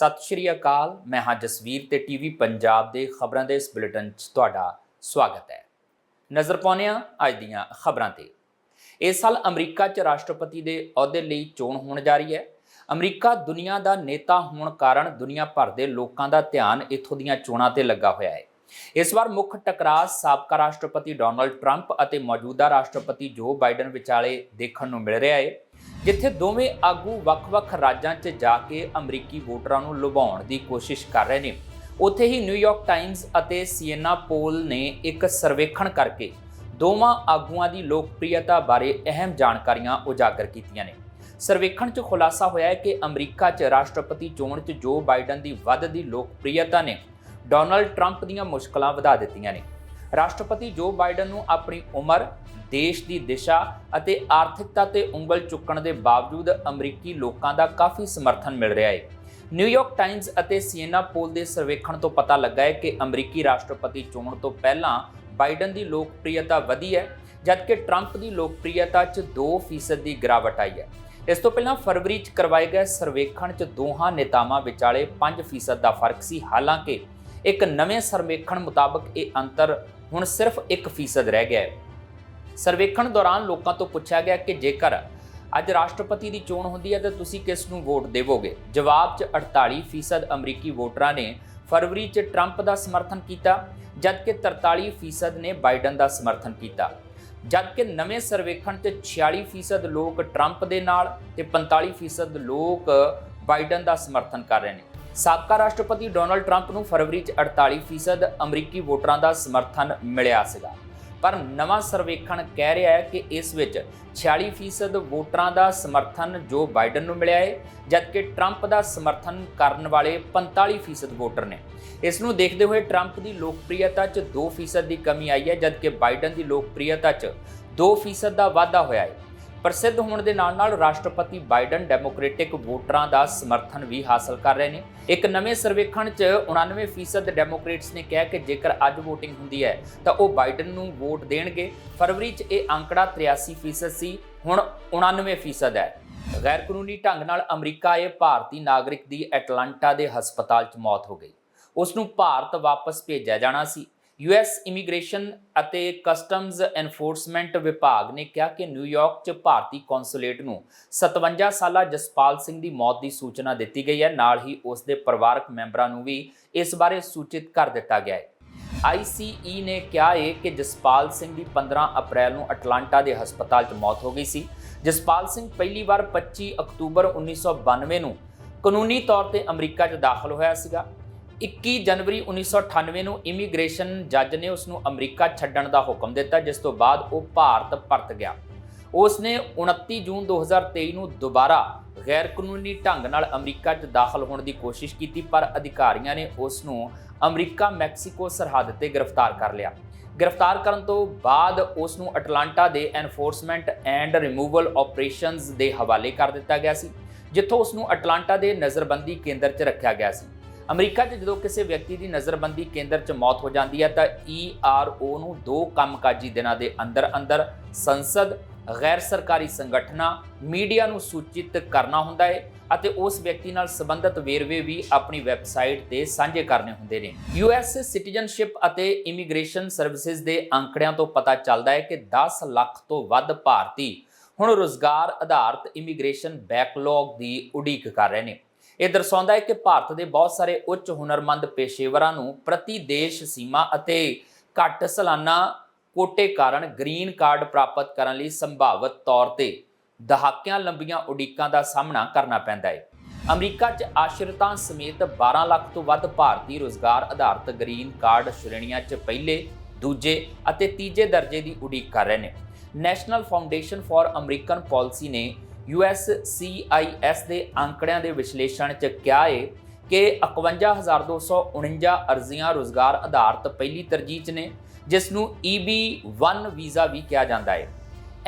ਸਤਿ ਸ਼੍ਰੀ ਅਕਾਲ। ਮੈਂ ਹਾਂ ਜਸਵੀਰ ਤੇ ਟੀਵੀ ਪੰਜਾਬ ਦੇ ਖਬਰਾਂ ਦੇ ਇਸ ਬੁਲੇਟਿਨ 'ਚ ਤੁਹਾਡਾ ਸਵਾਗਤ ਹੈ। ਨਜ਼ਰ ਪਾਉਂਦੇ ਹਾਂ ਅੱਜ ਦੀਆਂ ਖਬਰਾਂ ਤੇ। ਇਸ ਸਾਲ ਅਮਰੀਕਾ 'ਚ ਰਾਸ਼ਟਰਪਤੀ ਦੇ ਅਹੁਦੇ ਲਈ ਚੋਣ ਹੋਣ ਜਾ ਰਹੀ ਹੈ। ਅਮਰੀਕਾ ਦੁਨੀਆ ਦਾ ਨੇਤਾ ਹੋਣ ਕਾਰਨ ਦੁਨੀਆ ਭਰ ਦੇ ਲੋਕਾਂ ਦਾ ਧਿਆਨ ਇੱਥੋਂ ਦੀਆਂ ਚੋਣਾਂ ਤੇ ਲੱਗਾ ਹੋਇਆ ਹੈ। ਇਸ ਵਾਰ ਮੁੱਖ ਟਕਰਾਅ ਸਾਬਕਾ ਰਾਸ਼ਟਰਪਤੀ ਡੋਨਲਡ ਟਰੰਪ ਅਤੇ ਮੌਜੂਦਾ ਰਾਸ਼ਟਰਪਤੀ ਜੋ ਬਾਈਡਨ ਵਿਚਾਲੇ ਦੇਖਣ ਨੂੰ ਮਿਲ ਰਿਹਾ ਹੈ। ਜਿੱਥੇ ਦੋਵੇਂ ਆਗੂ ਵੱਖ-ਵੱਖ ਰਾਜਾਂ 'ਚ ਜਾ ਕੇ ਅਮਰੀਕੀ ਵੋਟਰਾਂ ਨੂੰ ਲੁਭਾਉਣ ਦੀ ਕੋਸ਼ਿਸ਼ ਕਰ ਰਹੇ ਨੇ। ਉੱਥੇ ਹੀ ਨਿਊਯਾਰਕ ਟਾਈਮਜ਼ ਅਤੇ ਸੀਐਨਆ ਪੋਲ ਨੇ ਇੱਕ ਸਰਵੇਖਣ ਕਰਕੇ ਦੋਵਾਂ ਆਗੂਆਂ ਦੀ ਲੋਕਪ੍ਰਿਯਤਾ ਬਾਰੇ ਅਹਿਮ ਜਾਣਕਾਰੀਆਂ ਉਜਾਗਰ ਕੀਤੀਆਂ ਨੇ। ਸਰਵੇਖਣ 'ਚ ਖੁਲਾਸਾ ਹੋਇਆ ਹੈ ਕਿ ਅਮਰੀਕਾ 'ਚ ਰਾਸ਼ਟਰਪਤੀ ਚੋਣ 'ਚ ਜੋ ਬਾਈਡਨ ਦੀ ਵੱਧਦੀ ਲੋਕਪ੍ਰਿਯਤਾ ਨੇ, ਡੋਨਲਡ ਟਰੰਪ ਦੀਆਂ ਮੁਸ਼ਕਲਾਂ ਵਧਾ ਦਿੱਤੀਆਂ ਨੇ। ਰਾਸ਼ਟਰਪਤੀ ਜੋ ਬਾਈਡਨ ਨੂੰ ਆਪਣੀ ਉਮਰ, ਦੇਸ਼ ਦੀ ਦਿਸ਼ਾ ਅਤੇ ਆਰਥਿਕਤਾ ਤੇ ਉਂਗਲ ਚੁੱਕਣ ਦੇ ਬਾਵਜੂਦ ਅਮਰੀਕੀ ਲੋਕਾਂ ਦਾ ਕਾਫੀ ਸਮਰਥਨ ਮਿਲ ਰਿਹਾ ਹੈ। ਨਿਊਯਾਰਕ ਟਾਈਮਜ਼ ਅਤੇ ਸੀਐਨਆ ਪੋਲ ਦੇ ਸਰਵੇਖਣ ਤੋਂ ਪਤਾ ਲੱਗਾ ਹੈ ਕਿ ਅਮਰੀਕੀ ਰਾਸ਼ਟਰਪਤੀ ਚੋਣ ਤੋਂ ਪਹਿਲਾਂ ਬਾਈਡਨ ਦੀ ਲੋਕਪ੍ਰਿਯਤਾ ਵਧੀ ਹੈ, ਜਦਕਿ ਟਰੰਪ ਦੀ ਲੋਕਪ੍ਰਿਯਤਾ 'ਚ 2% ਦੀ ਗਿਰਾਵਟ ਆਈ ਹੈ। ਇਸ ਤੋਂ ਪਹਿਲਾਂ ਫਰਵਰੀ 'ਚ ਕਰਵਾਏ ਗਏ ਸਰਵੇਖਣ 'ਚ ਦੋਹਾਂ ਨੇਤਾਵਾਂ ਵਿਚਾਲੇ 5% ਦਾ ਫ਼ਰਕ ਸੀ। ਹਾਲਾਂਕਿ, ਇੱਕ ਨਵੇਂ ਸਰਵੇਖਣ ਮੁਤਾਬਕ ਇਹ ਅੰਤਰ ਹੁਣ ਸਿਰਫ 1% ਰਹਿ ਗਿਆ ਹੈ। ਸਰਵੇਖਣ ਦੌਰਾਨ ਲੋਕਾਂ ਤੋਂ ਪੁੱਛਿਆ ਗਿਆ ਕਿ ਜੇਕਰ ਅੱਜ ਰਾਸ਼ਟਰਪਤੀ ਦੀ ਚੋਣ ਹੁੰਦੀ ਹੈ, ਤਾਂ ਤੁਸੀਂ ਕਿਸ ਨੂੰ ਵੋਟ ਦੇਵੋਗੇ? ਜਵਾਬ 'ਚ 48% ਅਮਰੀਕੀ ਵੋਟਰਾਂ ਨੇ ਫਰਵਰੀ 'ਚ ਟਰੰਪ ਦਾ ਸਮਰਥਨ ਕੀਤਾ, ਜਦਕਿ 43% ਨੇ ਬਾਈਡਨ ਦਾ ਸਮਰਥਨ ਕੀਤਾ। ਜਦਕਿ ਨਵੇਂ ਸਰਵੇਖਣ 'ਚ 46% ਲੋਕ ਟਰੰਪ ਦੇ ਨਾਲ ਤੇ 45% ਲੋਕ ਬਾਈਡਨ ਦਾ ਸਮਰਥਨ ਕਰ ਰਹੇ ਨੇ। ਸਾਬਕਾ ਰਾਸ਼ਟਰਪਤੀ ਡੋਨਲਡ ਟਰੰਪ ਨੂੰ ਫਰਵਰੀ 'ਚ 48% ਅਮਰੀਕੀ ਵੋਟਰਾਂ ਦਾ ਸਮਰਥਨ ਮਿਲਿਆ ਸੀਗਾ। ਪਰ ਨਵਾਂ ਸਰਵੇਖਣ ਕਹਿ ਰਿਹਾ ਹੈ ਕਿ ਇਸ ਵਿੱਚ 46% ਵੋਟਰਾਂ ਦਾ ਸਮਰਥਨ ਜੋ ਬਾਈਡਨ ਨੂੰ ਮਿਲਿਆ ਹੈ ਜਦਕਿ ਟਰੰਪ ਦਾ ਸਮਰਥਨ ਕਰਨ ਵਾਲੇ 45% ਵੋਟਰ ਨੇ। ਇਸ ਨੂੰ ਦੇਖਦੇ ਹੋਏ ਟਰੰਪ ਦੀ ਲੋਕਪ੍ਰਿਯਤਾ 'ਚ 2% ਦੀ ਕਮੀ ਆਈ ਹੈ, ਜਦਕਿ ਬਾਈਡਨ ਦੀ ਲੋਕਪ੍ਰਿਯਤਾ 'ਚ 2% ਦਾ ਵਾਧਾ ਹੋਇਆ ਹੈ ਪ੍ਰਸਿੱਧ ਹੋਣ ਦੇ ਨਾਲ ਨਾਲ ਰਾਸ਼ਟਰਪਤੀ ਬਾਈਡਨ ਡੈਮੋਕ੍ਰੈਟਿਕ ਵੋਟਰਾਂ ਦਾ ਸਮਰਥਨ ਵੀ ਹਾਸਲ ਕਰ ਰਹੇ ਨੇ। ਇੱਕ ਨਵੇਂ ਸਰਵੇਖਣ 'ਚ 99% ਡੈਮੋਕ੍ਰੇਟਸ ਨੇ ਕਿਹਾ ਕਿ ਜੇਕਰ ਅੱਜ VOTING ਹੁੰਦੀ ਹੈ, ਤਾਂ ਉਹ ਬਾਈਡਨ ਨੂੰ ਵੋਟ ਦੇਣਗੇ। ਫਰਵਰੀ 'ਚ ਇਹ ਅੰਕੜਾ 83% ਸੀ, ਹੁਣ 99% ਹੈ। ਗੈਰ ਕਾਨੂੰਨੀ ਢੰਗ ਨਾਲ ਅਮਰੀਕਾ ਆਏ ਭਾਰਤੀ ਨਾਗਰਿਕ ਦੀ ਐਟਲਾਂਟਾ ਦੇ ਹਸਪਤਾਲ 'ਚ ਮੌਤ ਹੋ ਗਈ। ਉਸ ਨੂੰ ਭਾਰਤ ਵਾਪਸ ਭੇਜਿਆ ਜਾਣਾ ਸੀ। ਯੂਐਸ ਇਮੀਗ੍ਰੇਸ਼ਨ ਅਤੇ ਕਸਟਮਜ਼ ਐਨਫੋਰਸਮੈਂਟ ਵਿਭਾਗ ਨੇ ਕਿਹਾ ਕਿ ਨਿਊਯਾਰਕ 'ਚ ਭਾਰਤੀ ਕੌਂਸੂਲੇਟ ਨੂੰ 57 ਸਾਲਾ ਜਸਪਾਲ ਸਿੰਘ ਦੀ ਮੌਤ ਦੀ ਸੂਚਨਾ ਦਿੱਤੀ ਗਈ ਹੈ। ਨਾਲ ਹੀ ਉਸ ਦੇ ਪਰਿਵਾਰਕ ਮੈਂਬਰਾਂ ਨੂੰ ਵੀ ਇਸ ਬਾਰੇ ਸੂਚਿਤ ਕਰ ਦਿੱਤਾ ਗਿਆ ਹੈ। ਆਈਸੀਈ ਨੇ ਕਿਹਾ ਹੈ ਕਿ ਜਸਪਾਲ ਸਿੰਘ ਦੀ 15 ਅਪ੍ਰੈਲ ਨੂੰ ਅਟਲਾਂਟਾ ਦੇ ਹਸਪਤਾਲ 'ਚ ਮੌਤ ਹੋ ਗਈ ਸੀ। ਜਸਪਾਲ ਸਿੰਘ ਪਹਿਲੀ ਵਾਰ 25 ਅਕਤੂਬਰ 1992 ਨੂੰ ਕਾਨੂੰਨੀ ਤੌਰ ਤੇ ਅਮਰੀਕਾ 'ਚ ਦਾਖਲ ਹੋਇਆ ਸੀਗਾ। 21 ਜਨਵਰੀ 1998 ਨੂੰ ਇਮੀਗ੍ਰੇਸ਼ਨ ਜੱਜ ਨੇ ਉਸ ਨੂੰ ਅਮਰੀਕਾ ਛੱਡਣ ਦਾ ਹੁਕਮ ਦਿੱਤਾ, ਜਿਸ ਤੋਂ ਬਾਅਦ ਉਹ ਭਾਰਤ ਪਰਤ ਗਿਆ। ਉਸ ਨੇ 29 ਜੂਨ 2023 ਨੂੰ ਦੁਬਾਰਾ ਗੈਰ ਕਾਨੂੰਨੀ ਢੰਗ ਨਾਲ ਅਮਰੀਕਾ 'ਚ ਦਾਖਲ ਹੋਣ ਦੀ ਕੋਸ਼ਿਸ਼ ਕੀਤੀ, ਪਰ ਅਧਿਕਾਰੀਆਂ ਨੇ ਉਸ ਨੂੰ ਅਮਰੀਕਾ ਮੈਕਸੀਕੋ ਸਰਹੱਦ ਤੇ ਗ੍ਰਿਫਤਾਰ ਕਰ ਲਿਆ। ਗ੍ਰਿਫਤਾਰ ਕਰਨ ਤੋਂ ਬਾਅਦ ਉਸ ਨੂੰ ਅਟਲਾਂਟਾ ਦੇ ਐਨਫੋਰਸਮੈਂਟ ਐਂਡ ਰਿਮੂਵਲ ਆਪਰੇਸ਼ਨਸ ਦੇ ਹਵਾਲੇ ਕਰ ਦਿੱਤਾ ਗਿਆ ਸੀ, ਜਿੱਥੋਂ ਉਸ ਨੂੰ ਅਟਲਾਂਟਾ ਦੇ ਨਜ਼ਰਬੰਦੀ ਕੇਂਦਰ 'ਚ ਰੱਖਿਆ ਗਿਆ ਸੀ। ਅਮਰੀਕਾ 'ਚ ਜਦੋਂ ਕਿਸੇ ਵਿਅਕਤੀ ਦੀ ਨਜ਼ਰਬੰਦੀ ਕੇਂਦਰ 'ਚ ਮੌਤ ਹੋ ਜਾਂਦੀ ਹੈ ਤਾਂ ERO ਨੂੰ ਦੋ ਕੰਮਕਾਜੀ ਦਿਨਾਂ ਦੇ ਅੰਦਰ ਅੰਦਰ ਸੰਸਦ, ਗੈਰ ਸਰਕਾਰੀ ਸੰਗਠਨਾਂ, ਮੀਡੀਆ ਨੂੰ ਸੂਚਿਤ ਕਰਨਾ ਹੁੰਦਾ ਹੈ ਅਤੇ ਉਸ ਵਿਅਕਤੀ ਨਾਲ ਸੰਬੰਧਿਤ ਵੇਰਵੇ ਵੀ ਆਪਣੀ ਵੈਬਸਾਈਟ ਤੇ ਸਾਂਝੇ ਕਰਨੇ ਹੁੰਦੇ ਨੇ। ਯੂਐਸ ਸਿਟੀਜ਼ਨਸ਼ਿਪ ਅਤੇ ਇਮੀਗ੍ਰੇਸ਼ਨ ਸਰਵਿਸਿਜ਼ ਦੇ ਅੰਕੜਿਆਂ ਤੋਂ ਪਤਾ ਚੱਲਦਾ ਹੈ ਕਿ 10 ਲੱਖ ਤੋਂ ਵੱਧ ਭਾਰਤੀ ਹੁਣ ਰੋਜ਼ਗਾਰ ਆਧਾਰਿਤ ਇਮੀਗ੍ਰੇਸ਼ਨ ਬੈਕਲੌਗ ਦੀ ਉਡੀਕ ਕਰ ਰਹੇ ਨੇ। ਇਹ ਦਰਸਾਉਂਦਾ ਹੈ ਕਿ ਭਾਰਤ ਦੇ ਬਹੁਤ ਸਾਰੇ ਉੱਚ ਹੁਨਰਮੰਦ ਪੇਸ਼ੇਵਰਾਂ ਨੂੰ ਪ੍ਰਤੀ ਦੇਸ਼ ਸੀਮਾ ਅਤੇ ਘੱਟ ਸਾਲਾਨਾ ਕੋਟੇ ਕਾਰਨ ਗ੍ਰੀਨ ਕਾਰਡ ਪ੍ਰਾਪਤ ਕਰਨ ਲਈ ਸੰਭਾਵਿਤ ਤੌਰ ਤੇ ਦਹਾਕਿਆਂ ਲੰਬੀਆਂ ਉਡੀਕਾਂ ਦਾ ਸਾਹਮਣਾ ਕਰਨਾ ਪੈਂਦਾ ਹੈ। ਅਮਰੀਕਾ 'ਚ ਆਸ਼ਰਿਤਾਂ ਸਮੇਤ 12 ਲੱਖ ਤੋਂ ਵੱਧ ਭਾਰਤੀ ਰੋਜ਼ਗਾਰ ਆਧਾਰਿਤ ਗ੍ਰੀਨ ਕਾਰਡ ਸ਼੍ਰੇਣੀਆਂ 'ਚ ਪਹਿਲੇ, ਦੂਜੇ ਅਤੇ ਤੀਜੇ ਦਰਜੇ ਦੀ ਉਡੀਕ ਕਰ ਰਹੇ ਨੇ। National foundation for American policy ਨੇ USCIS ਦੇ ਅੰਕੜਿਆਂ ਦੇ ਵਿਸ਼ਲੇਸ਼ਣ 'ਚ ਕਿਹਾ ਏ ਕਿ 51249 ਅਰਜ਼ੀਆਂ ਰੋਜ਼ਗਾਰ ਆਧਾਰਿਤ ਪਹਿਲੀ ਤਰਜੀਹ 'ਚ ਨੇ, ਜਿਸ ਨੂੰ EB1 ਵੀਜ਼ਾ ਵੀ ਕਿਹਾ ਜਾਂਦਾ ਹੈ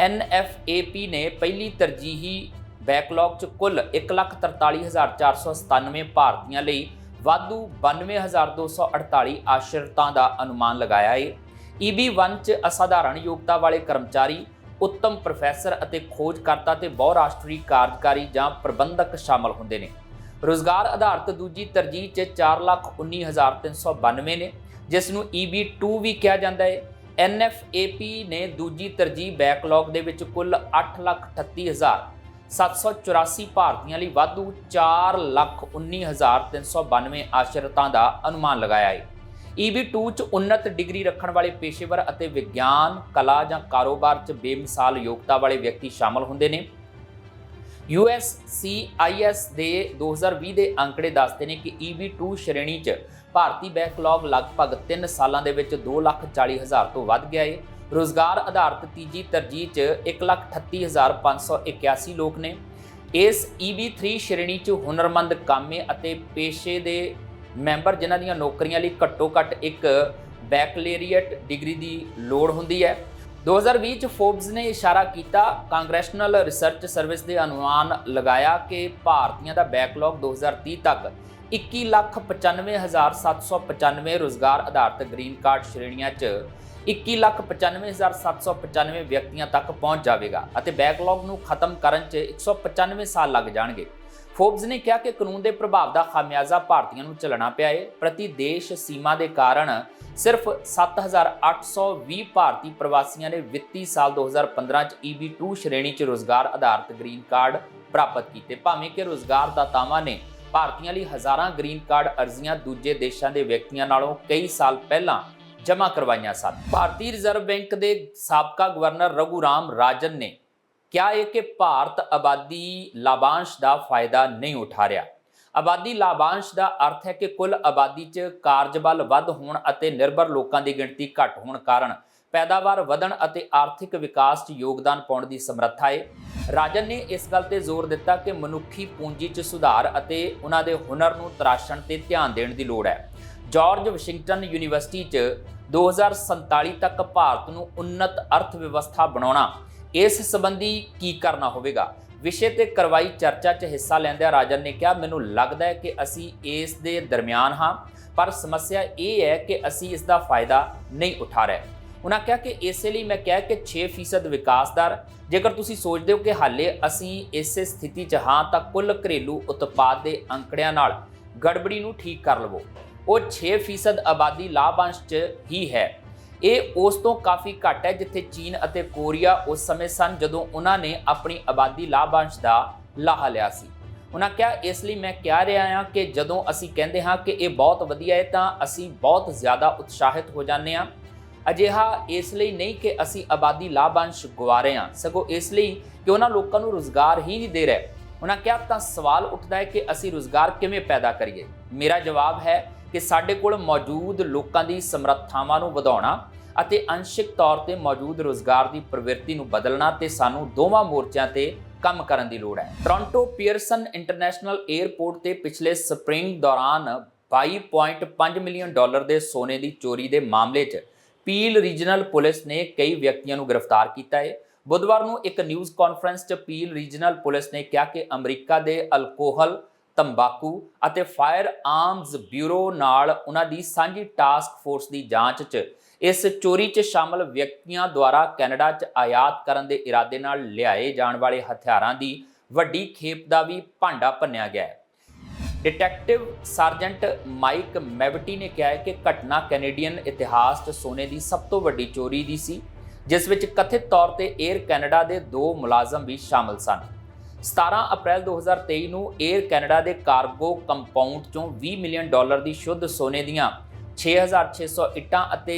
NFAP ਨੇ ਪਹਿਲੀ ਤਰਜੀਹੀ ਬੈਕਲੌਗ 'ਚ ਕੁੱਲ 143497 ਭਾਰਤੀਆਂ ਲਈ ਵਾਧੂ 92248 ਆਸ਼ਰਿਤਾਂ ਦਾ ਅਨੁਮਾਨ ਲਗਾਇਆ ਹੈ EB1 'ਚ ਅਸਾਧਾਰਣ ਯੋਗਤਾ ਵਾਲੇ ਕਰਮਚਾਰੀ ਉੱਤਮ ਪ੍ਰੋਫੈਸਰ ਅਤੇ ਖੋਜਕਰਤਾ ਤੇ ਬਹੁਰਾਸ਼ਟਰੀ ਕਾਰਜਕਾਰੀ ਜਾਂ ਪ੍ਰਬੰਧਕ ਸ਼ਾਮਲ ਹੁੰਦੇ ਨੇ। ਰੋਜ਼ਗਾਰ ਆਧਾਰਿਤ ਦੂਜੀ ਤਰਜੀਹ 'ਚ 419392 ਨੇ, ਜਿਸ ਨੂੰ EB2 ਵੀ ਕਿਹਾ ਜਾਂਦਾ ਹੈ NFAP ਨੇ ਦੂਜੀ ਤਰਜੀਹ ਬੈਕਲੌਗ ਦੇ ਵਿੱਚ ਕੁੱਲ 838784 ਭਾਰਤੀਆਂ ਲਈ ਵਾਧੂ 419392 ਆਸ਼ਰਤਾਂ ਦਾ ਅਨੁਮਾਨ ਲਗਾਇਆ ਹੈ EB2 ਚ ਉન્નਤ ਡਿਗਰੀ ਰੱਖਣ ਵਾਲੇ ਪੇਸ਼ੇਵਰ ਅਤੇ ਵਿਗਿਆਨ, ਕਲਾ ਜਾਂ ਕਾਰੋਬਾਰ ਚ ਬੇਮਿਸਾਲ ਯੋਗਤਾ ਵਾਲੇ ਵਿਅਕਤੀ ਸ਼ਾਮਲ ਹੁੰਦੇ ਨੇ। USCIS ਦੇ 2020 ਦੇ ਅੰਕੜੇ ਦੱਸਦੇ ਨੇ ਕਿ EB2 ਸ਼੍ਰੇਣੀ 'ਚ ਭਾਰਤੀ ਬੈਕਲੌਗ ਲਗਭਗ 3 ਸਾਲਾਂ ਦੇ ਵਿੱਚ 2,40,000 ਤੋਂ ਵੱਧ ਗਿਆ ਏ। ਰੋਜ਼ਗਾਰ ਆਧਾਰਿਤ ਤੀਜੀ ਤਰਜੀਹ 'ਚ 1,38,581 ਲੋਕ ਨੇ। ਇਸ EB3 ਸ਼੍ਰੇਣੀ 'ਚ ਹੁਨਰਮੰਦ ਕਾਮੇ ਅਤੇ ਪੇਸ਼ੇ ਦੇ ਮੈਂਬਰ ਜਿਨ੍ਹਾਂ ਦੀਆਂ ਨੌਕਰੀਆਂ ਲਈ ਘੱਟੋ-ਘੱਟ ਇੱਕ ਬੈਕਲੇਰੀਅਟ ਡਿਗਰੀ ਦੀ ਲੋੜ ਹੁੰਦੀ ਹੈ। 2020 ਚ ਫੋਰਬਸ ਨੇ ਇਸ਼ਾਰਾ ਕੀਤਾ ਕਾਂਗਰੈਸ਼ਨਲ ਰਿਸਰਚ ਸਰਵਿਸ ਦੇ ਅਨੁਮਾਨ ਲਗਾਇਆ ਕਿ ਭਾਰਤੀਆਂ ਦਾ ਬੈਕਲੌਗ 2030 ਤੱਕ 2195795 ਰੋਜ਼ਗਾਰ ਆਧਾਰਿਤ ਗ੍ਰੀਨ ਕਾਰਡ ਸ਼੍ਰੇਣੀਆਂ 'ਚ 2195795 ਵਿਅਕਤੀਆਂ ਤੱਕ ਪਹੁੰਚ ਜਾਵੇਗਾ ਅਤੇ ਬੈਕਲੌਗ ਨੂੰ ਖਤਮ ਕਰਨ 'ਚ 195 ਸਾਲ ਲੱਗ ਜਾਣਗੇ। ਫੋਰਬਸ ਨੇ ਕਿਹਾ ਕਿ ਕਾਨੂੰਨ ਦੇ ਪ੍ਰਭਾਵ ਦਾ ਖਾਮਿਆਜ਼ਾ ਭਾਰਤੀਆਂ ਨੂੰ ਝੱਲਣਾ ਪਿਆ ਏ। ਪ੍ਰਤੀ ਦੇਸ਼ ਸੀਮਾ ਦੇ ਕਾਰਨ ਸਿਰਫ 7820 ਭਾਰਤੀ ਪ੍ਰਵਾਸੀਆਂ ਨੇ ਵਿੱਤੀ ਸਾਲ 2015 ਚ EB2 ਸ਼੍ਰੇਣੀ ਚ ਰੋਜ਼ਗਾਰ ਆਧਾਰਿਤ ਗ੍ਰੀਨ ਕਾਰਡ ਪ੍ਰਾਪਤ ਕੀਤੇ। ਭਾਵੇਂ ਕਿ ਰੋਜ਼ਗਾਰ ਦਾਤਾਵਾਂ ਨੇ ਭਾਰਤੀਆਂ ਲਈ ਹਜ਼ਾਰਾਂ ਗ੍ਰੀਨ ਕਾਰਡ ਅਰਜ਼ੀਆਂ ਦੂਜੇ ਦੇਸ਼ਾਂ ਦੇ ਵਿਅਕਤੀਆਂ ਨਾਲੋਂ ਕਈ ਸਾਲ ਪਹਿਲਾਂ ਜਮ੍ਹਾਂ ਕਰਵਾਈਆਂ ਸਨ। ਭਾਰਤੀ ਰਿਜ਼ਰਵ ਬੈਂਕ ਦੇ ਸਾਬਕਾ ਗਵਰਨਰ ਰਘੂ ਰਾਮ ਰਾਜਨ ਨੇ ਕਿਹਾ ਹੈ ਕਿ ਭਾਰਤ ਆਬਾਦੀ ਲਾਭਾਂਸ਼ ਦਾ ਫਾਇਦਾ ਨਹੀਂ ਉਠਾ ਰਿਹਾ? ਆਬਾਦੀ ਲਾਭਾਂਸ਼ ਦਾ ਅਰਥ ਹੈ ਕਿ ਕੁੱਲ ਆਬਾਦੀ 'ਚ ਕਾਰਜਬਲ ਵੱਧ ਹੋਣ ਅਤੇ ਨਿਰਭਰ ਲੋਕਾਂ ਦੀ ਗਿਣਤੀ ਘੱਟ ਹੋਣ ਕਾਰਨ ਪੈਦਾਵਾਰ ਵਧਣ ਅਤੇ ਆਰਥਿਕ ਵਿਕਾਸ 'ਚ ਯੋਗਦਾਨ ਪਾਉਣ ਦੀ ਸਮਰੱਥਾ ਹੈ ਰਾਜਨ ਨੇ ਇਸ ਗੱਲ ਤੇ ਜ਼ੋਰ ਦਿੱਤਾ ਕਿ ਮਨੁੱਖੀ ਪੂੰਜੀ 'ਚ ਸੁਧਾਰ ਅਤੇ ਉਹਨਾਂ ਦੇ ਹੁਨਰ ਨੂੰ ਤਰਾਸ਼ਣ ਤੇ ਧਿਆਨ ਦੇਣ ਦੀ ਲੋੜ ਹੈ। ਜਾਰਜ ਵਾਸ਼ਿੰਗਟਨ ਯੂਨੀਵਰਸਿਟੀ 'ਚ 2047 ਤੱਕ ਭਾਰਤ ਨੂੰ ਉੱਨਤ ਅਰਥ ਵਿਵਸਥਾ ਬਣਾਉਣਾ ਇਸ ਸੰਬੰਧੀ ਕੀ ਕਰਨਾ ਹੋਵੇਗਾ? ਵਿਸ਼ੇ ਤੇ ਕਰਵਾਈ ਚਰਚਾ 'ਚ ਹਿੱਸਾ ਲੈਂਦਿਆਂ ਰਾਜਨ ਨੇ ਕਿਹਾ, ਮੈਨੂੰ ਲੱਗਦਾ ਹੈ ਕਿ ਅਸੀਂ ਇਸ ਦੇ ਦਰਮਿਆਨ ਹਾਂ, ਪਰ ਸਮੱਸਿਆ ਇਹ ਹੈ ਕਿ ਅਸੀਂ ਇਸ ਦਾ ਫਾਇਦਾ ਨਹੀਂ ਉਠਾ ਰਹੇ। ਉਹਨਾਂ ਕਿਹਾ ਕਿ ਇਸੇ ਲਈ ਮੈਂ ਕਿਹਾ ਕਿ 6% ਵਿਕਾਸ ਦਰ, ਜੇਕਰ ਤੁਸੀਂ ਸੋਚਦੇ ਹੋ ਕਿ ਹਾਲੇ ਅਸੀਂ ਇਸੇ ਸਥਿਤੀ 'ਚ ਹਾਂ, ਤਾਂ ਕੁੱਲ ਘਰੇਲੂ ਉਤਪਾਦ ਦੇ ਅੰਕੜਿਆਂ ਨਾਲ ਗੜਬੜੀ ਨੂੰ ਠੀਕ ਕਰ ਲਵੋ। ਉਹ 6% ਆਬਾਦੀ ਲਾਭਾਂਸ਼ 'ਚ ਹੀ ਹੈ। ਇਹ ਉਸ ਤੋਂ ਕਾਫੀ ਘੱਟ ਹੈ ਜਿੱਥੇ ਚੀਨ ਅਤੇ ਕੋਰੀਆ ਉਸ ਸਮੇਂ ਸਨ ਜਦੋਂ ਉਹਨਾਂ ਨੇ ਆਪਣੀ ਆਬਾਦੀ ਲਾਭਾਂਸ਼ ਦਾ ਲਾਹਾ ਲਿਆ ਸੀ। ਉਹਨਾਂ ਕਿਹਾ, ਇਸ ਲਈ ਮੈਂ ਕਹਿ ਰਿਹਾ ਹਾਂ ਕਿ ਜਦੋਂ ਅਸੀਂ ਕਹਿੰਦੇ ਹਾਂ ਕਿ ਇਹ ਬਹੁਤ ਵਧੀਆ ਹੈ ਤਾਂ ਅਸੀਂ ਬਹੁਤ ਜ਼ਿਆਦਾ ਉਤਸ਼ਾਹਿਤ ਹੋ ਜਾਂਦੇ ਹਾਂ। ਅਜਿਹਾ ਇਸ ਲਈ ਨਹੀਂ ਕਿ ਅਸੀਂ ਆਬਾਦੀ ਲਾਭਾਂਸ਼ ਗਵਾ ਰਹੇ ਹਾਂ। ਸਗੋਂ ਇਸ ਲਈ ਕਿ ਉਹਨਾਂ ਲੋਕਾਂ ਨੂੰ ਰੋਜ਼ਗਾਰ ਹੀ ਨਹੀਂ ਦੇ ਰਹੇ। ਉਹਨਾਂ ਕਿਹਾ, ਤਾਂ ਸਵਾਲ ਉੱਠਦਾ ਹੈ ਕਿ ਅਸੀਂ ਰੋਜ਼ਗਾਰ ਕਿਵੇਂ ਪੈਦਾ ਕਰੀਏ? ਮੇਰਾ ਜਵਾਬ ਹੈ ਕਿ ਸਾਡੇ ਕੋਲ ਮੌਜੂਦ ਲੋਕਾਂ ਦੀ ਸਮਰੱਥਾਵਾਂ ਨੂੰ ਵਧਾਉਣਾ ਅਤੇ ਅੰਸ਼ਿਕ ਤੌਰ ਤੇ ਮੌਜੂਦ ਰੋਜ਼ਗਾਰ ਦੀ ਪ੍ਰਵਿਰਤੀ ਨੂੰ ਬਦਲਣਾ ਤੇ ਸਾਨੂੰ ਦੋਵਾਂ ਮੋਰਚਿਆਂ ਤੇ ਕੰਮ ਕਰਨ ਦੀ ਲੋੜ ਹੈ। ਟੋਰਾਂਟੋ ਪੀਅਰਸਨ ਇੰਟਰਨੈਸ਼ਨਲ 에ਅਰਪੋਰਟ ਤੇ ਪਿਛਲੇ ਸਪ੍ਰਿੰਗ ਦੌਰਾਨ 22.5 ਮਿਲੀਅਨ ਡਾਲਰ ਦੇ ਸੋਨੇ ਦੀ ਚੋਰੀ ਦੇ ਮਾਮਲੇ 'ਚ ਪੀਲ ਰੀਜਨਲ ਪੁਲਿਸ ਨੇ ਕਈ ਵਿਅਕਤੀਆਂ ਨੂੰ ਗ੍ਰਿਫਤਾਰ ਕੀਤਾ ਹੈ। ਬੁੱਧਵਾਰ ਨੂੰ ਇੱਕ ਨਿਊਜ਼ ਕਾਨਫਰੰਸ 'ਚ ਪੀਲ ਰੀਜਨਲ ਪੁਲਿਸ ਨੇ ਕਿਹਾ ਕਿ ਅਮਰੀਕਾ ਦੇ ਅਲਕੋਹਲ ਤੰਬਾਕੂ ਅਤੇ ਫਾਇਰ ਆਰਮਜ਼ ਬਿਊਰੋ ਨਾਲ ਉਹਨਾਂ ਦੀ ਸਾਂਝੀ ਟਾਸਕ ਫੋਰਸ ਦੀ ਜਾਂਚ 'ਚ ਇਸ ਚੋਰੀ 'ਚ ਸ਼ਾਮਲ ਵਿਅਕਤੀਆਂ ਦੁਆਰਾ ਕੈਨੇਡਾ 'ਚ ਆਯਾਤ ਕਰਨ ਦੇ ਇਰਾਦੇ ਨਾਲ ਲਿਆਏ ਜਾਣ ਵਾਲੇ ਹਥਿਆਰਾਂ ਦੀ ਵੱਡੀ ਖੇਪ ਦਾ ਵੀ ਭਾਂਡਾ ਭੰਨਿਆ ਗਿਆ ਹੈ। ਡਿਟੈਕਟਿਵ ਸਰਜੈਂਟ ਮਾਈਕ ਮੈਵਟੀ ਨੇ ਕਿਹਾ ਕਿ ਘਟਨਾ ਕੈਨੇਡੀਅਨ ਇਤਿਹਾਸ 'ਚ ਸੋਨੇ ਦੀ ਸਭ ਤੋਂ ਵੱਡੀ ਚੋਰੀ ਦੀ ਸੀ, ਜਿਸ ਵਿੱਚ ਕਥਿਤ ਤੌਰ ਤੇ 에ਅਰ ਕੈਨੇਡਾ ਦੇ ਦੋ ਮੁਲਾਜ਼ਮ ਵੀ ਸ਼ਾਮਲ ਸਨ। 17 ਅਪ੍ਰੈਲ 2023 ਨੂੰ 에ਅਰ ਕੈਨੇਡਾ ਦੇ ਕਾਰਗੋ ਕੰਪਾਊਂਡ ਚੋਂ 20 ਮਿਲੀਅਨ ਡਾਲਰ ਦੀ ਸ਼ੁੱਧ ਸੋਨੇ ਦੀਆਂ 6600 ਇੱਟਾਂ ਅਤੇ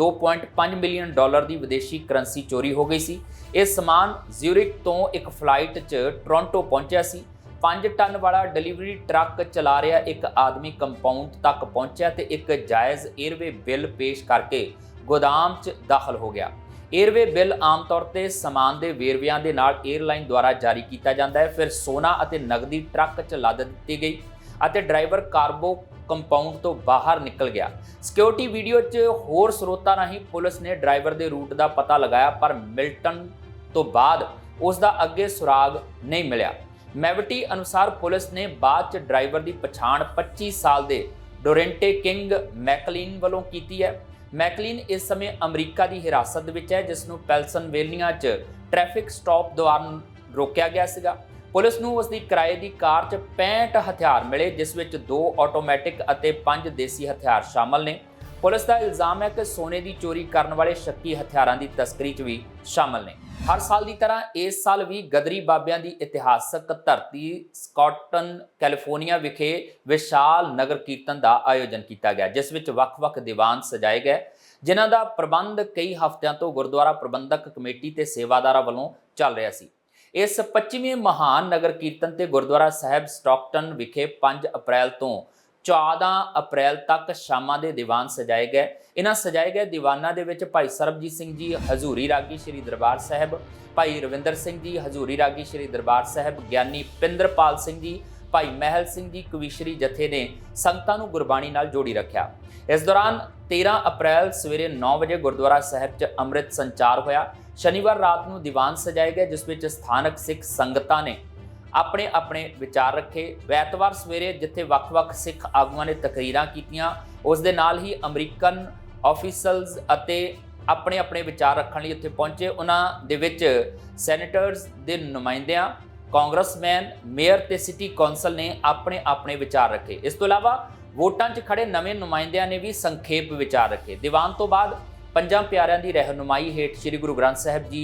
2.5 ਮਿਲੀਅਨ ਡਾਲਰ ਦੀ ਵਿਦੇਸ਼ੀ ਕਰੰਸੀ ਚੋਰੀ ਹੋ ਗਈ ਸੀ। ਇਹ ਸਮਾਨ ਜ਼ਿਊਰਿਕ ਤੋਂ ਇੱਕ ਫਲਾਈਟ 'ਚ ਟੋਰਾਂਟੋ ਪਹੁੰਚਿਆ ਸੀ। 5 ਟਨ ਵਾਲਾ ਡਿਲੀਵਰੀ ਟਰੱਕ ਚਲਾ ਰਿਹਾ ਇੱਕ ਆਦਮੀ ਕੰਪਾਊਂਡ ਤੱਕ ਪਹੁੰਚਿਆ ਤੇ ਇੱਕ ਜਾਇਜ਼ 에ਅਰਵੇ ਬਿੱਲ ਪੇਸ਼ ਕਰਕੇ ਗੋਦਾਮ 'ਚ ਦਾਖਲ ਹੋ ਗਿਆ। 에ਅਰਵੇ ਬਿੱਲ ਆਮ ਤੌਰ ਤੇ ਸਮਾਨ ਦੇ ਵੇਰਵਿਆਂ ਦੇ ਨਾਲ 에ਅਰਲਾਈਨ ਦੁਆਰਾ ਜਾਰੀ ਕੀਤਾ ਜਾਂਦਾ ਹੈ। ਫਿਰ ਸੋਨਾ ਅਤੇ ਨਗਦੀ ਟਰੱਕ 'ਚ ਲੱਦ ਦਿੱਤੀ ਗਈ ਅਤੇ ਡਰਾਈਵਰ ਕਾਰਬੋ ਕੰਪਾਊਂਡ ਤੋਂ ਬਾਹਰ ਨਿਕਲ ਗਿਆ। ਸਿਕਿਉਰਿਟੀ ਵੀਡੀਓ 'ਚ ਹੋਰ ਸਰੋਤਾਂ ਰਾਹੀਂ ਪੁਲਿਸ ਨੇ ਡਰਾਈਵਰ ਦੇ ਰੂਟ ਦਾ ਪਤਾ ਲਗਾਇਆ, ਪਰ ਮਿਲਟਨ ਤੋਂ ਬਾਅਦ ਉਸ ਦਾ ਅੱਗੇ ਸੁਰਾਗ ਨਹੀਂ ਮਿਲਿਆ। ਮੈਵਟੀ ਅਨੁਸਾਰ ਪੁਲਿਸ ਨੇ ਬਾਅਦ 'ਚ ਡਰਾਈਵਰ ਦੀ ਪਛਾਣ 25 ਸਾਲ ਦੇ ਡੋਰੈਂਟੇ ਕਿੰਗ ਮੈਕਲੀਨ ਵੱਲੋਂ ਕੀਤੀ ਹੈ। ਮੈਕਲੀਨ ਇਸ ਸਮੇਂ ਅਮਰੀਕਾ ਦੀ ਹਿਰਾਸਤ ਵਿੱਚ ਹੈ, ਜਿਸ ਨੂੰ ਪੈਲਸਨਵੇਲੀਆ 'ਚ ਟ੍ਰੈਫਿਕ ਸਟਾਪ ਦੌਰਾਨ ਰੋਕਿਆ ਗਿਆ ਸੀਗਾ। ਪੁਲਿਸ ਨੂੰ ਉਸ ਦੀ ਕਿਰਾਏ ਦੀ ਕਾਰ 'ਚ 65 ਹਥਿਆਰ ਮਿਲੇ, ਜਿਸ ਵਿੱਚ ਦੋ ਆਟੋਮੈਟਿਕ ਅਤੇ ਪੰਜ ਦੇਸੀ ਹਥਿਆਰ ਸ਼ਾਮਲ ਨੇ। ਪੁਲਿਸ ਦਾ ਇਲਜ਼ਾਮ ਹੈ ਕਿ ਸੋਨੇ ਦੀ ਚੋਰੀ ਕਰਨ ਵਾਲੇ ਸ਼ੱਕੀ ਹਥਿਆਰਾਂ ਦੀ ਤਸਕਰੀ 'ਚ ਵੀ ਸ਼ਾਮਲ ਨੇ। ਹਰ ਸਾਲ ਦੀ ਤਰ੍ਹਾਂ ਇਸ ਸਾਲ ਵੀ ਗਦਰੀ ਬਾਬਿਆਂ ਦੀ ਇਤਿਹਾਸਕ ਧਰਤੀ ਸਕਾਟਨ, ਕੈਲੀਫੋਰਨੀਆ ਵਿਖੇ ਵਿਸ਼ਾਲ ਨਗਰ ਕੀਰਤਨ ਦਾ ਆਯੋਜਨ ਕੀਤਾ ਗਿਆ, ਜਿਸ ਵਿੱਚ ਵੱਖ-ਵੱਖ ਦੀਵਾਨ ਸਜਾਏ ਗਏ। ਜਿਨ੍ਹਾਂ ਦਾ ਪ੍ਰਬੰਧ ਕਈ ਹਫ਼ਤਿਆਂ ਤੋਂ ਗੁਰਦੁਆਰਾ ਪ੍ਰਬੰਧਕ ਕਮੇਟੀ ਤੇ ਸੇਵਾਦਾਰਾਂ ਵੱਲੋਂ ਚੱਲ ਰਿਹਾ ਸੀ। ਇਸ 25ਵੇਂ ਮਹਾਨ ਨਗਰ ਕੀਰਤਨ ਤੇ ਗੁਰਦੁਆਰਾ ਸਾਹਿਬ ਸਟਾਕਟਨ ਵਿਖੇ 5 ਅਪ੍ਰੈਲ ਤੋਂ 14 ਅਪ੍ਰੈਲ ਤੱਕ ਸ਼ਾਮਾਂ ਦੇ ਦੀਵਾਨ ਸਜਾਏ ਗਏ। ਇਹਨਾਂ ਸਜਾਏ ਗਏ ਦੀਵਾਨਾਂ ਦੇ ਵਿੱਚ ਭਾਈ ਸਰਬਜੀਤ ਸਿੰਘ ਜੀ, ਹਜ਼ੂਰੀ ਰਾਗੀ ਸ੍ਰੀ ਦਰਬਾਰ ਸਾਹਿਬ, ਭਾਈ ਰਵਿੰਦਰ ਸਿੰਘ ਜੀ, ਹਜ਼ੂਰੀ ਰਾਗੀ ਸ੍ਰੀ ਦਰਬਾਰ ਸਾਹਿਬ, ਗਿਆਨੀ ਪਿੰਦਰਪਾਲ ਸਿੰਘ ਜੀ, ਭਾਈ ਮਹਿਲ ਸਿੰਘ ਜੀ, ਕਵੀਸ਼ਰੀ ਜਥੇ ਨੇ ਸੰਗਤਾਂ ਨੂੰ ਗੁਰਬਾਣੀ ਨਾਲ ਜੋੜੀ ਰੱਖਿਆ। ਇਸ ਦੌਰਾਨ 13 ਅਪ੍ਰੈਲ ਸਵੇਰੇ 9 ਵਜੇ ਗੁਰਦੁਆਰਾ ਸਾਹਿਬ 'ਚ ਅੰਮ੍ਰਿਤ ਸੰਚਾਰ ਹੋਇਆ। ਸ਼ਨੀਵਾਰ ਰਾਤ ਨੂੰ ਦੀਵਾਨ ਸਜਾਏ ਗਏ, ਜਿਸ ਵਿੱਚ ਸਥਾਨਕ ਸਿੱਖ ਸੰਗਤਾਂ ਨੇ ਆਪਣੇ ਆਪਣੇ ਵਿਚਾਰ ਰੱਖੇ। ਐਤਵਾਰ ਸਵੇਰੇ ਜਿੱਥੇ ਵੱਖ-ਵੱਖ ਸਿੱਖ ਆਗੂਆਂ ਨੇ ਤਕਰੀਰਾਂ ਕੀਤੀਆਂ, ਉਸ ਦੇ ਨਾਲ ਹੀ ਅਮਰੀਕਨ ਆਫੀਸਲਸ ਅਤੇ ਆਪਣੇ ਆਪਣੇ ਵਿਚਾਰ ਰੱਖਣ ਲਈ ਉੱਥੇ ਪਹੁੰਚੇ। ਉਹਨਾਂ ਦੇ ਵਿੱਚ ਸੈਨੇਟਰਸ ਦੇ ਨੁਮਾਇੰਦਿਆਂ ਕਾਂਗਰਸਮੈਨ ਮੇਅਰ ਤੇ ਸਿਟੀ ਕੌਂਸਲ ਨੇ ਆਪਣੇ ਆਪਣੇ ਵਿਚਾਰ ਰੱਖੇ। ਇਸ ਤੋਂ ਇਲਾਵਾ ਵੋਟਾਂ 'ਚ ਖੜੇ ਨਵੇਂ ਨੁਮਾਇੰਦਿਆਂ ਨੇ ਵੀ ਸੰਖੇਪ ਵਿਚਾਰ ਰੱਖੇ। ਦੀਵਾਨ ਤੋਂ ਬਾਅਦ ਪੰਜਾਂ ਪਿਆਰਿਆਂ ਦੀ ਰਹਿਨੁਮਾਈ ਹੇਠ ਸ੍ਰੀ ਗੁਰੂ ਗ੍ਰੰਥ ਸਾਹਿਬ ਜੀ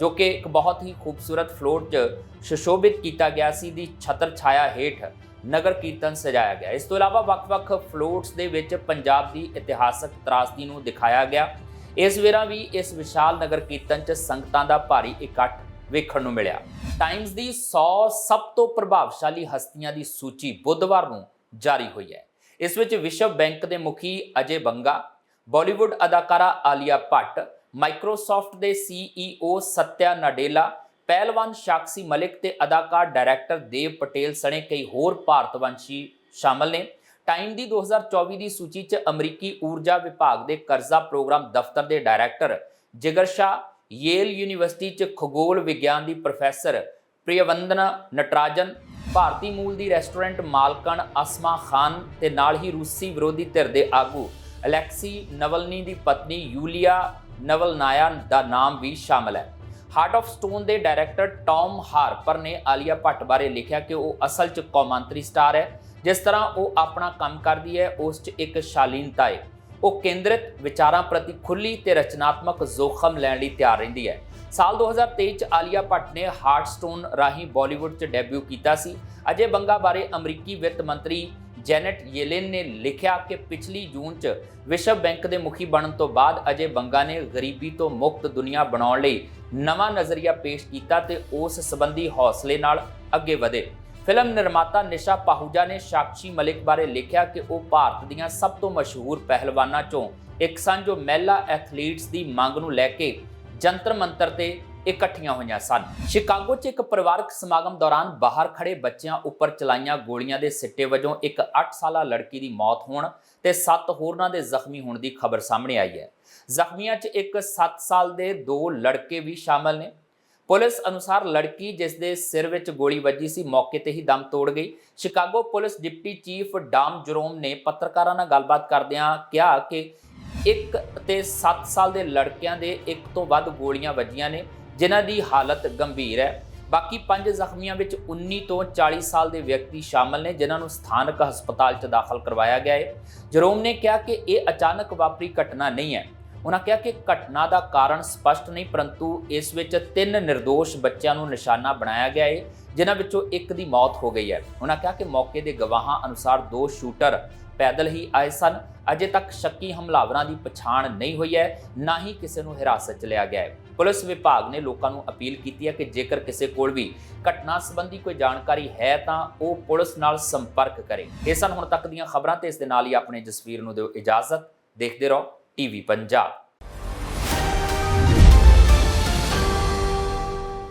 ਜੋ ਕਿ ਇੱਕ ਬਹੁਤ ਹੀ ਖੂਬਸੂਰਤ ਫਲੋਰ 'ਚ ਸੁਸ਼ੋਭਿਤ ਕੀਤਾ ਗਿਆ ਸੀ, ਦੀ ਛਤਰ ਛਾਇਆ ਹੇਠ ਨਗਰ ਕੀਰਤਨ ਸਜਾਇਆ ਗਿਆ। ਇਸ ਤੋਂ ਇਲਾਵਾ ਵੱਖ-ਵੱਖ ਫਲੋਟਸ ਦੇ ਵਿੱਚ ਪੰਜਾਬ ਦੀ ਇਤਿਹਾਸਕ ਤਰਾਸਦੀ ਨੂੰ ਦਿਖਾਇਆ ਗਿਆ। ਇਸ ਵੇਰਾ ਵੀ ਇਸ ਵਿਸ਼ਾਲ ਨਗਰ ਕੀਰਤਨ 'ਚ ਸੰਗਤਾਂ ਦਾ ਭਾਰੀ ਇਕੱਠ ਵੇਖਣ ਨੂੰ ਮਿਲਿਆ। ਟਾਈਮਜ਼ ਦੀ 100 ਸਭ ਤੋਂ ਪ੍ਰਭਾਵਸ਼ਾਲੀ ਹਸਤੀਆਂ ਦੀ ਸੂਚੀ ਬੁੱਧਵਾਰ ਨੂੰ ਜਾਰੀ ਹੋਈ ਹੈ। ਇਸ ਵਿੱਚ ਵਿਸ਼ਵ ਬੈਂਕ ਦੇ ਮੁਖੀ ਅਜੇ ਬੰਗਾ ਬਾਲੀਵੁੱਡ ਅਦਾਕਾਰਾ ਆਲੀਆ ਭੱਟ ਮਾਈਕਰੋਸਾਫਟ ਦੇ ਸੀਈਓ ਸਤਿਆ ਨਡੇਲਾ, ਪਹਿਲਵਾਨ ਸ਼ਾਕਸੀ ਮਲਿਕ ਤੇ ਅਦਾਕਾਰ ਡਾਇਰੈਕਟਰ ਦੇਵ ਪਟੇਲ ਸਣੇ ਕਈ ਹੋਰ ਭਾਰਤਵੰਸ਼ੀ ਸ਼ਾਮਲ ਨੇ। ਟਾਈਮ ਦੀ 2024 ਦੀ ਸੂਚੀ 'ਚ ਅਮਰੀਕੀ ਊਰਜਾ ਵਿਭਾਗ ਦੇ ਕਰਜ਼ਾ ਪ੍ਰੋਗਰਾਮ ਦਫ਼ਤਰ ਦੇ ਡਾਇਰੈਕਟਰ ਜਿਗਰ ਸ਼ਾਹ, ਯੇਲ ਯੂਨੀਵਰਸਿਟੀ 'ਚ ਖਗੋਲ ਵਿਗਿਆਨ ਦੀ ਪ੍ਰੋਫੈਸਰ ਪ੍ਰਿਯਵੰਦਨਾ ਨਟਰਾਜਨ, ਭਾਰਤੀ ਮੂਲ ਦੀ ਰੈਸਟੋਰੈਂਟ ਮਾਲਕਣ ਅਸਮਾ ਖਾਨ ਤੇ ਨਾਲ ਹੀ ਰੂਸੀ ਵਿਰੋਧੀ ਧਿਰ ਦੇ ਆਗੂ ਅਲੈਕਸੀ ਨਵਲਨੀ ਦੀ ਪਤਨੀ ਯੂਲੀਆ ਨਵਲਨਾਇਆ ਦਾ ਨਾਮ ਵੀ ਸ਼ਾਮਲ ਹੈ। ਹਾਰਟ ਆਫ ਸਟੋਨ ਦੇ ਡਾਇਰੈਕਟਰ ਟੌਮ ਹਾਰਪਰ ਨੇ ਆਲੀਆ ਭੱਟ ਬਾਰੇ ਲਿਖਿਆ ਕਿ ਉਹ ਅਸਲ 'ਚ ਕੌਮਾਂਤਰੀ ਸਟਾਰ ਹੈ। ਜਿਸ ਤਰ੍ਹਾਂ ਉਹ ਆਪਣਾ ਕੰਮ ਕਰਦੀ ਹੈ, ਉਸ 'ਚ ਇੱਕ ਸ਼ਾਲੀਨਤਾ ਹੈ ਉਹ ਕੇਂਦਰਿਤ ਵਿਚਾਰਾਂ ਪ੍ਰਤੀ ਖੁੱਲੀ ਤੇ ਰਚਨਾਤਮਕ ਜ਼ੋਖਮ ਲੈਣ ਲਈ ਤਿਆਰ ਰਹਿੰਦੀ ਹੈ। ਸਾਲ 2023 ਚ ਆਲੀਆ ਭੱਟ ਨੇ ਹਾਰਟਸਟੋਨ ਰਾਹੀਂ ਬਾਲੀਵੁੱਡ 'ਚ ਡੈਬਿਊ ਕੀਤਾ ਸੀ। ਅਜੇ ਬੰਗਾ ਬਾਰੇ ਅਮਰੀਕੀ ਵਿੱਤ ਮੰਤਰੀ ਜੈਨਟ ਯੇਲਨ ਨੇ ਲਿਖਿਆ ਕਿ ਪਿਛਲੀ ਜੂਨ 'ਚ ਵਿਸ਼ਵ ਬੈਂਕ ਦੇ ਮੁਖੀ ਬਣਨ ਤੋਂ ਬਾਅਦ ਅਜੇ ਬੰਗਾ ਨੇ ਗਰੀਬੀ ਤੋਂ ਮੁਕਤ ਦੁਨੀਆ ਬਣਾਉਣ ਲਈ ਨਵਾਂ ਨਜ਼ਰੀਆ ਪੇਸ਼ ਕੀਤਾ ਤੇ ਉਸ ਸੰਬੰਧੀ ਹੌਸਲੇ ਨਾਲ ਅੱਗੇ ਵਧੇ। ਫਿਲਮ ਨਿਰਮਾਤਾ ਨਿਸ਼ਾ ਪਾਹੂਜਾ ਨੇ ਸਾਕਸ਼ੀ ਮਲਿਕ ਬਾਰੇ ਲਿਖਿਆ ਕਿ ਉਹ ਭਾਰਤ ਦੀਆਂ ਸਭ ਤੋਂ ਮਸ਼ਹੂਰ ਪਹਿਲਵਾਨਾਂ ਚੋਂ ਇੱਕ ਸਨ ਜੋ ਮਹਿਲਾ ਐਥਲੀਟਸ ਦੀ ਮੰਗ ਨੂੰ ਲੈ ਕੇ ਜੰਤਰ ਮੰਤਰ ਤੇ ਇਕੱਠੀਆਂ ਹੋਈਆਂ ਸਨ। ਸ਼ਿਕਾਗੋ 'ਚ ਇੱਕ ਪਰਿਵਾਰਕ ਸਮਾਗਮ ਦੌਰਾਨ ਬਾਹਰ ਖੜੇ ਬੱਚਿਆਂ ਉੱਪਰ ਚਲਾਈਆਂ ਗੋਲੀਆਂ ਦੇ ਸਿੱਟੇ ਵਜੋਂ ਇੱਕ 8 ਸਾਲਾ ਲੜਕੀ ਦੀ ਮੌਤ ਹੋਣ ਤੇ 7 ਹੋਰਨਾਂ ਦੇ ਜ਼ਖਮੀ ਹੋਣ ਦੀ ਖਬਰ ਸਾਹਮਣੇ ਆਈ ਹੈ। ਜ਼ਖਮੀਆਂ 'ਚ ਇੱਕ 7 ਸਾਲ ਦੇ ਦੋ ਲੜਕੇ ਵੀ ਸ਼ਾਮਲ ਨੇ। ਪੁਲਿਸ ਅਨੁਸਾਰ ਲੜਕੀ ਜਿਸ ਦੇ ਸਿਰ ਵਿੱਚ ਗੋਲੀ ਵੱਜੀ ਸੀ, ਮੌਕੇ ਤੇ ਹੀ ਦਮ ਤੋੜ ਗਈ। Chicago police deputy chief Dahm Jerome ਨੇ ਪੱਤਰਕਾਰਾਂ ਨਾਲ ਗੱਲਬਾਤ ਕਰਦਿਆਂ ਕਿਹਾ ਕਿ ਇੱਕ ਤੇ 7 ਸਾਲ ਦੇ ਲੜਕਿਆਂ ਦੇ ਇੱਕ ਤੋਂ ਵੱਧ ਗੋਲੀਆਂ ਵੱਜੀਆਂ ਨੇ। ਜਿਨ੍ਹਾਂ ਦੀ ਹਾਲਤ ਗੰਭੀਰ ਹੈ। ਬਾਕੀ ਪੰਜ ਜ਼ਖਮੀਆਂ ਵਿੱਚ 19 ਤੋਂ 40 ਸਾਲ ਦੇ ਵਿਅਕਤੀ ਸ਼ਾਮਲ ਨੇ, ਜਿਨ੍ਹਾਂ ਨੂੰ ਸਥਾਨਕ ਹਸਪਤਾਲ 'ਚ ਦਾਖਲ ਕਰਵਾਇਆ ਗਿਆ ਹੈ। ਜਰੋਮ ਨੇ ਕਿਹਾ ਕਿ ਇਹ ਅਚਾਨਕ ਵਾਪਰੀ ਘਟਨਾ ਨਹੀਂ ਹੈ। ਉਹਨਾਂ ਕਿਹਾ ਕਿ ਘਟਨਾ ਦਾ ਕਾਰਨ ਸਪਸ਼ਟ ਨਹੀਂ, ਪਰੰਤੂ ਇਸ ਵਿੱਚ ਤਿੰਨ નિર્ਦੋਸ਼ ਬੱਚਿਆਂ ਨੂੰ ਨਿਸ਼ਾਨਾ ਬਣਾਇਆ ਗਿਆ ਹੈ, ਜਿਨ੍ਹਾਂ ਵਿੱਚੋਂ ਇੱਕ ਦੀ ਮੌਤ ਹੋ ਗਈ ਹੈ। ਉਹਨਾਂ ਕਿਹਾ ਕਿ ਮੌਕੇ ਦੇ ਗਵਾਹਾਂ ਅਨੁਸਾਰ ਦੋ ਸ਼ੂਟਰ ਪੈਦਲ ਹੀ ਆਏ ਸਨ। ਅਜੇ ਤੱਕ ਸ਼ੱਕੀ ਹਮਲਾਵਰਾਂ ਦੀ ਪਛਾਣ ਨਹੀਂ ਹੋਈ ਹੈ, ਨਾ ਹੀ ਕਿਸੇ ਨੂੰ ਹਿਰਾਸਤ 'ਚ ਲਿਆ ਗਿਆ ਹੈ। ਪੁਲਿਸ ਵਿਭਾਗ ਨੇ ਲੋਕਾਂ ਨੂੰ ਅਪੀਲ ਕੀਤੀ ਹੈ ਕਿ ਜੇਕਰ ਕਿਸੇ ਕੋਲ ਵੀ ਘਟਨਾ ਸੰਬੰਧੀ ਕੋਈ ਜਾਣਕਾਰੀ ਹੈ ਤਾਂ ਉਹ ਪੁਲਿਸ ਨਾਲ ਸੰਪਰਕ ਕਰੇ। ਇਹ ਸਨ ਹੁਣ ਤੱਕ ਦੀਆਂ ਖਬਰਾਂ ਤੇ ਇਸ ਦੇ ਨਾਲ ਹੀ ਆਪਣੇ ਜਸਵੀਰ ਨੂੰ ਦਿਓ ਇਜਾਜ਼ਤ। ਦੇਖਦੇ ਰਹੋ, ਟੀਵੀ ਪੰਜਾਬ।